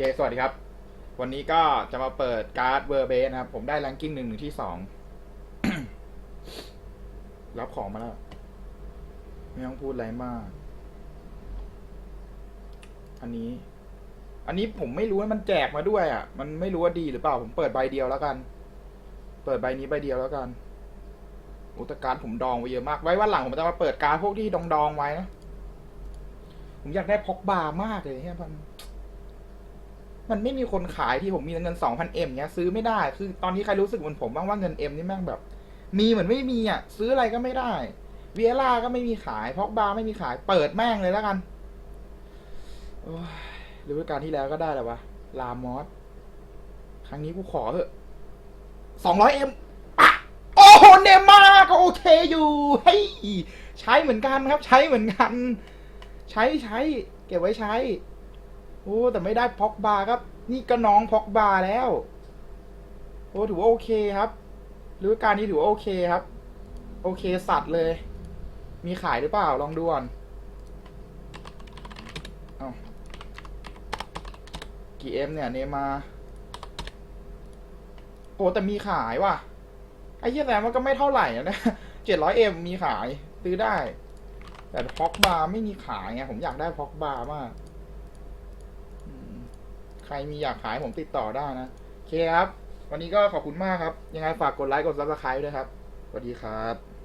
เค สวัสดีครับ วันนี้ก็จะมาเปิดการ์ดเวอร์เบสนะครับ ผมได้แรงกิ้งหนึ่งหนึ่งที่สอง รับของมาแล้ว ไม่ต้องพูดอะไรมาก อันนี้ อันนี้ผมไม่รู้ว่ามันแจกมาด้วยอะ มันไม่รู้ว่าดีหรือเปล่า ผมเปิดใบเดียวแล้วกัน เปิดใบนี้ใบเดียวแล้วกันอุตการดผมดองไว้เยอะมาก ไว้วันหลังผมจะมาเปิดการดพวกที่ดองดองๆไว้นะ ผมอยากได้พ็อกบาร์มากเลยเนี่ยมัน มันไม่มีคนขายที่ผมมีเงินสองพันเอ็มเนี้ยซื้อไม่ได้ คือตอนนี้ใครรู้สึกเหมือนผมบ้างว่าเงินเอ็มนี่แม่งแบบ มีเหมือนไม่มีอะ ซื้ออะไรก็ไม่ได้เวียร่าก็ไม่มีขายพ็อกบาร์ไม่มีขายเปิดแม่งเลยแล้วกันโอ้ยฤดูกาลที่แล้วก็ได้แล้ววะ ลามอส ครั้งนี้กูขอเถอะสองร้อยเอ็มโอ้โห เนม่าก็โอเคอยู่เฮ้ยใช้เหมือนกันครับ ใช้เหมือนกัน ใช้ใช้ เก็บไว้ใช้ อ้แต่ไม่ได้พ็อกบาครับ นี่ก็น้องพ็อกบาแล้ว โอ้ถือว่าโอเคครับฤดูกาลนี้ถือว่าโอเคครับ โอเคสัตว์เลย มีขายหรือเปล่าลองดูก่อนเอากี่เอ็มเนี่ยเนมา โอ้แต่มีขายว่ะไอ้เหี้ยแต่มันก็ไม่เท่าไหร่นะเจ็ดร้อยเอ็มมีขาย ซื้อได้ แต่พ็อกบาร์ไม่มีขายไงผมอยากได้พ็อกบาร์มาก ใครมีอยากขายผมติดต่อได้นะโอเคครับ วันนี้ก็ขอบคุณมากครับ ยังไงฝากกดไลค์กดซับสไครต์ด้วยครับสวัสดีครับ